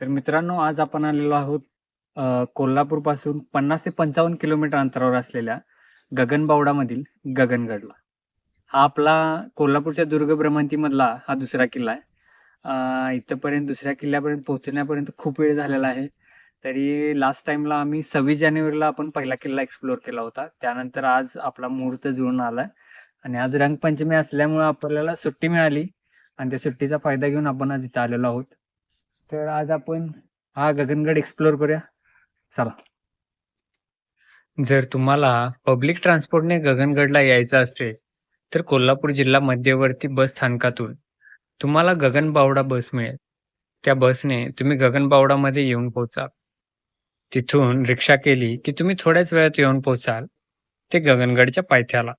तर मित्रांनो आज आपण आलेलो आहोत कोल्हापूर कोल्हापूरपासून 50 ते 55 किलोमीटर अंतरावर असलेल्या गगनबावडामधील गगनगडला. हा आपला कोल्हापूरच्या दुर्ग भ्रमंतीमधला हा दुसरा किल्ला आहे. इथंपर्यंत दुसऱ्या किल्ल्यापर्यंत पोहोचण्यापर्यंत खूप वेळ झालेला आहे. तरी लास्ट टाईमला आम्ही 26 जानेवारीला आपण पहिला किल्ला एक्सप्लोर केला होता. त्यानंतर आज आपला मुहूर्त जुळून आला आणि आज रंगपंचमी असल्यामुळे आपल्याला सुट्टी मिळाली आणि त्या सुट्टीचा फायदा घेऊन आपण आज इथं आलेलो आहोत. तर आज आपण हा गगनगड एक्सप्लोर करूया. चला. जर तुम्हाला पब्लिक ट्रान्सपोर्टने गगनगडला यायचं असेल, तर कोल्हापूर जिल्हा मध्यवर्ती बस स्थानकातून तुम्हाला गगनबावडा बस मिळेल. त्या बसने तुम्ही गगनबावडामध्ये येऊन पोहोचाल. तिथून रिक्षा केली की तुम्ही थोड्याच वेळात येऊन पोहोचाल ते गगनगडच्या पायथ्याला.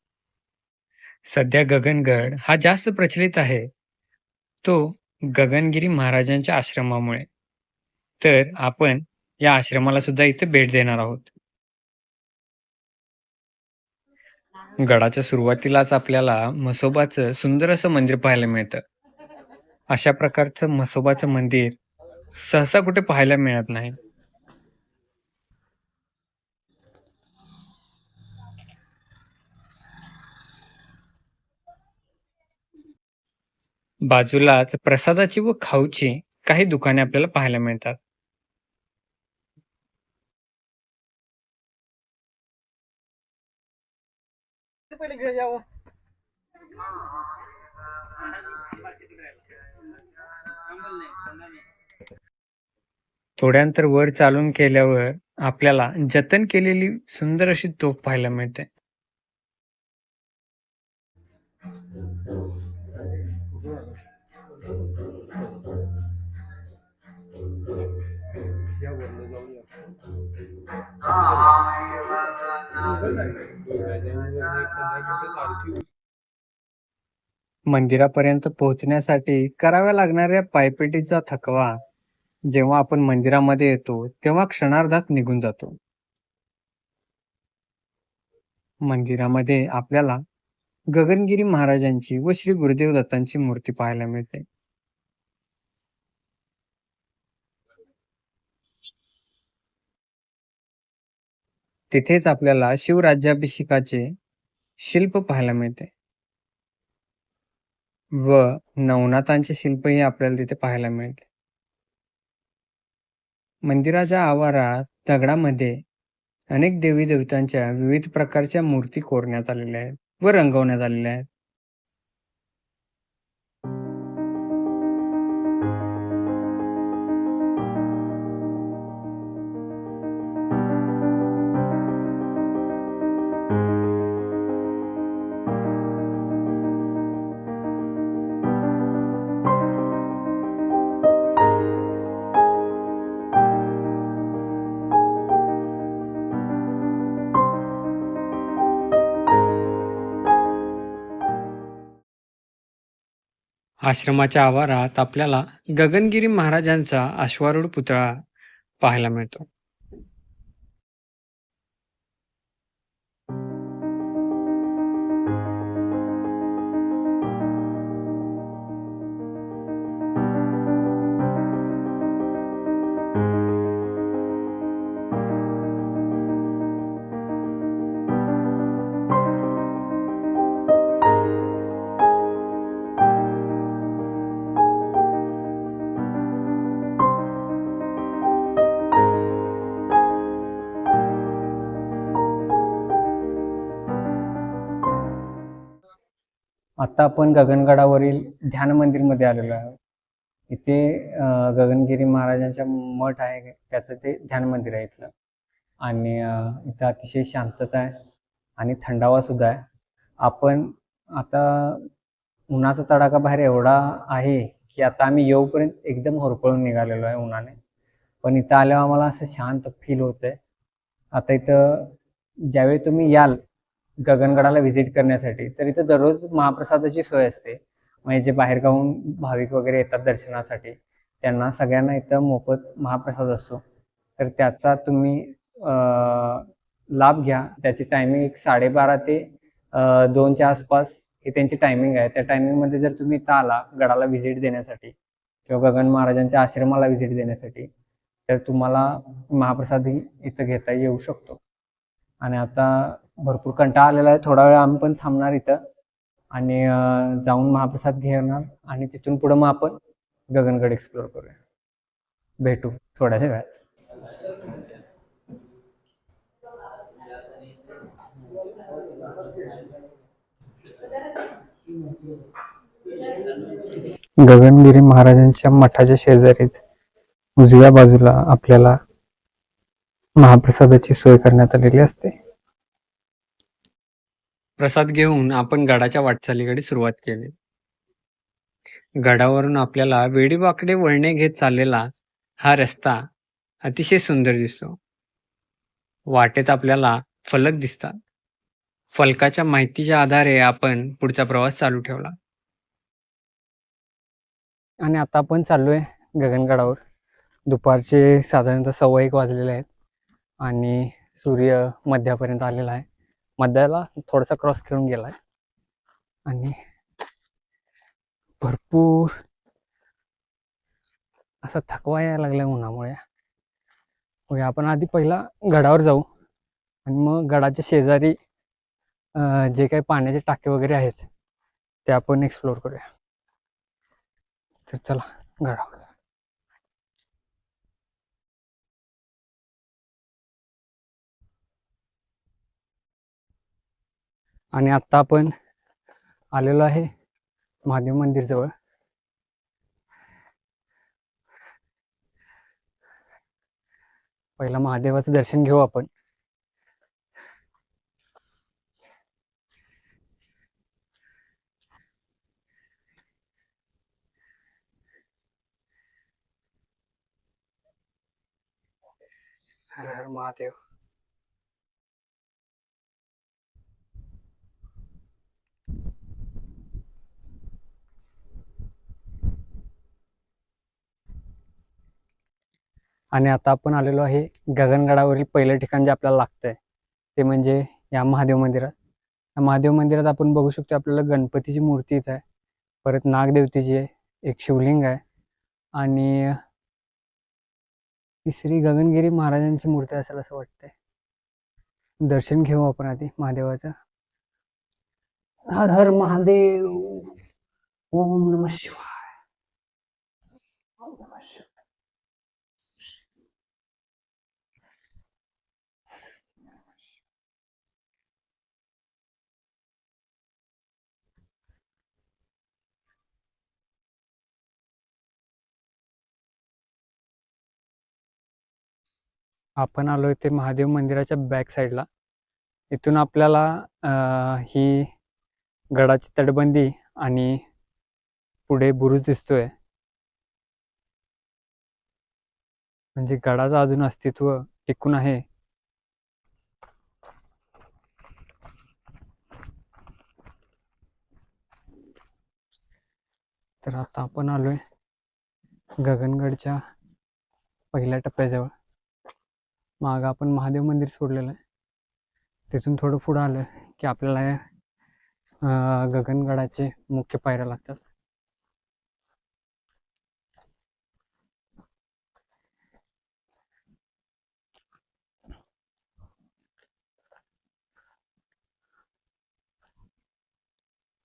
सध्या गगनगड हा जास्त प्रचलित आहे. तो गगनगिरी महाराजांच्या आश्रमामुळे. तर आपण या आश्रमाला सुद्धा इथे भेट देणार आहोत. गडाच्या सुरुवातीलाच आपल्याला म्हसोबाचं सुंदर असं मंदिर पाहायला मिळतं. अशा प्रकारचं म्हसोबाचं मंदिर सहसा कुठे पाहायला मिळत नाही. बाजूलाच प्रसादाची व खाऊची काही दुकाने आपल्याला पाहायला मिळतात. पहिले घेऊन यावं थोड्या अंतर वर चालून केल्यावर आपल्याला जतन केलेली सुंदर अशी तोफ पाहायला मिळते. मंदिरापर्यंत पोहोचण्यासाठी कराव्या लागणाऱ्या पायपेटीचा थकवा जेव्हा आपण मंदिरामध्ये येतो तेव्हा क्षणार्धात निघून जातो. मंदिरामध्ये आपल्याला गगनगिरी महाराजांची व श्री गुरुदेव दत्तांची मूर्ती पाहायला मिळते. तिथेच आपल्याला शिवराज्याभिषेकाचे शिल्प पाहायला मिळते. व नवनाथांचे शिल्पही आपल्याला तिथे पाहायला मिळते. मंदिराच्या आवारात दगडामध्ये अनेक देवी देवतांच्या विविध प्रकारच्या मूर्ती कोरण्यात आलेल्या आहेत व रंगवण्यात आलेल्या आहेत. आश्रमाच्या आवारात आपल्याला गगनगिरी महाराजांचा अश्वारूढ पुतळा पाहायला मिळतो. आता आपण गगनगडावरील ध्यान मंदिरमध्ये आलेलो आहोत. इथे गगनगिरी महाराजांचा मठ आहे त्याचं ते ध्यान मंदिर आहे इथलं आणि इथं अतिशय शांतता आहे आणि थंडावा सुद्धा आहे. आपण आता उन्हाचा तडाखा बाहेर एवढा आहे की आता आम्ही येऊपर्यंत एकदम होरपळून निघालेलो आहे उन्हाने. पण इथं आल्यावर आम्हाला असं शांत फील होतंय. आता इथं ज्यावेळी तुम्ही याल गगनगडाला व्हिजिट करण्यासाठी तर इथं दररोज महाप्रसादाची सोय असते. म्हणजे जे बाहेरगाहून भाविक वगैरे येतात दर्शनासाठी त्यांना सगळ्यांना इथं मोफत महाप्रसाद असतो. तर त्याचा तुम्ही लाभ घ्या. त्याची टायमिंग एक 12:30 ते दोनच्या आसपास ही त्यांची टायमिंग आहे. त्या टायमिंगमध्ये जर तुम्ही इथं आला गडाला व्हिजिट देण्यासाठी किंवा गगन महाराजांच्या आश्रमाला व्हिजिट देण्यासाठी तर तुम्हाला महाप्रसादही इथं घेता येऊ शकतो आणि आता भरपूर कंटाळा आलेला आहे. थोडा वेळ आम्ही पण थांबणार इथं. आणि जाऊन महाप्रसाद घेणार आणि तिथून पुढं मग आपण गगनगड एक्सप्लोअर करूया. भेटू थोड्याशा वेळात. गगनगिरी महाराजांच्या मठाच्या शेजारीच उजव्या बाजूला आपल्याला महाप्रसादाची सोय करण्यात आलेली असते. प्रसाद घेऊन आपण गडाच्या वाटचालीकडे सुरुवात केली. गडावरून आपल्याला वेडीवाकडे वळणे घेत चाललेला हा रस्ता अतिशय सुंदर दिसतो. वाटेत आपल्याला फलक दिसतात. फलकाच्या माहितीच्या आधारे आपण पुढचा प्रवास चालू ठेवला. आणि आता आपण चाललोय गगनगडावर. दुपारचे साधारणतः सव्वा एक वाजलेले आहेत. आणि सूर्य मध्यापर्यंत आलेला आहे. मध्याला थोडासा क्रॉस करून गेलाय. आणि भरपूर असा थकवा यायला लागलाय उन्हामुळे. मग आपण आधी पहिला गडावर जाऊ. आणि मग गडाच्या शेजारी जे काही पाण्याचे टाके वगैरे आहेत ते आपण एक्सप्लोअर करूया. तर चला गडावर आणि आता आपण आलेलो आहे महादेव मंदिर जवळ. पहिला महादेवाचं दर्शन घेऊ आपण. हर हर महादेव. आणि आता आपण आलेलो आहे गगनगडावरील पहिलं ठिकाण जे आपल्याला लागतंय ते म्हणजे या महादेव मंदिरात. या महादेव मंदिरात आपण बघू शकतो आपल्याला गणपतीची मूर्ती इथं आहे परत नागदेवतेची आहे एक शिवलिंग आहे आणि तिसरी गगनगिरी महाराजांची मूर्ती असेल असं वाटतंय. दर्शन घेऊ आपण आधी महादेवाचं. हर हर महादेव ओम नम शिवाय. आपण आलोय ते महादेव मंदिराच्या बॅक साईडला इथून आपल्याला अं, ही गडाची तटबंदी आणि पुढे बुरुज दिसतोय. म्हणजे गडाचं अजून अस्तित्व टिकून आहे. तर आता आपण आलोय गगनगडच्या पहिल्या टप्प्याजवळ. मागं आपण महादेव मंदिर सोडलेलं आहे. तिथून थोडं पुढं आलं की आपल्याला गगनगडाचे मुख्य पायऱ्या लागतात.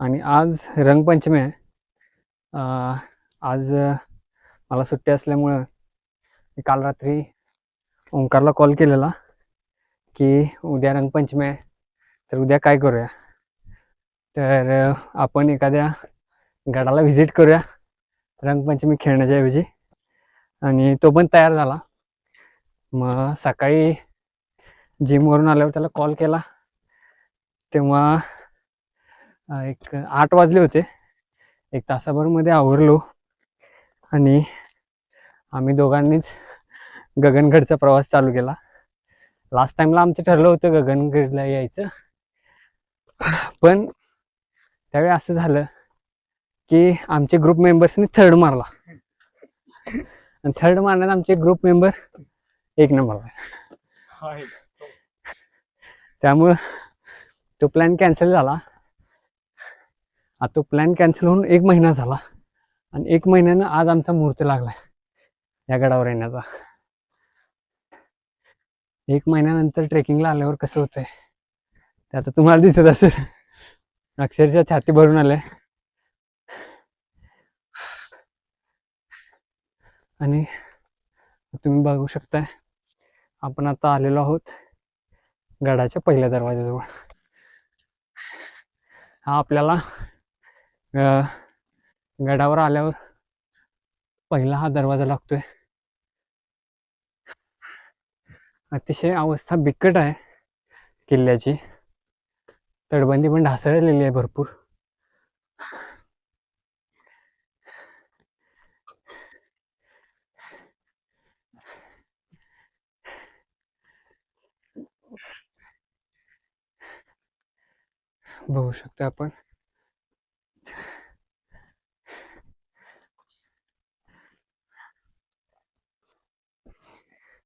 आणि आज रंगपंचमी आहे. आज मला सुट्टी असल्यामुळं काल रात्री ओंकारला कॉल केलेला की उद्या रंगपंचमी आहे तर उद्या काय करूया? तर आपण एखाद्या गडाला व्हिजिट करूया रंगपंचमी खेळण्याच्या ऐवजी. आणि तो पण तयार झाला. मग सकाळी जिमवरून आल्यावर त्याला कॉल केला. तेव्हा एक आठ वाजले होते. एक तासाभरमध्ये आवरलो. आणि आम्ही दोघांनीच गगनगडचा प्रवास चालू केला. लास्ट टाइमला आमचं ठरलं होतं गगनगडला यायचं. पण त्यावेळी असं झालं की आमचे ग्रुप मेंबर्सनी थर्ड मारला. आणि थर्ड मारण्यात आमचे ग्रुप मेंबर एक नंबरला त्यामुळं तो प्लॅन कॅन्सल झाला. आता तो प्लॅन कॅन्सल होऊन एक महिना झाला. आणि एक महिन्यानं आज आमचा मुहूर्त लागलाय. या गडावर येण्याचा. एक महिन्यानंतर ट्रेकिंगला आल्यावर कसं होतंय? ते आता तुम्हाला दिसत असेल. अक्षरशः छाती भरून आले आणि तुम्ही बघू शकताय आपण आता आलेलो आहोत गडाच्या पहिल्या दरवाजाजवळ हा आपल्याला गडावर आल्यावर पहिला हा दरवाजा लागतोय. अतिशय अवस्था बिकट आहे किल्ल्याची. तटबंदी पण ढासळलेली आहे भरपूर. बघू शकतो आपण.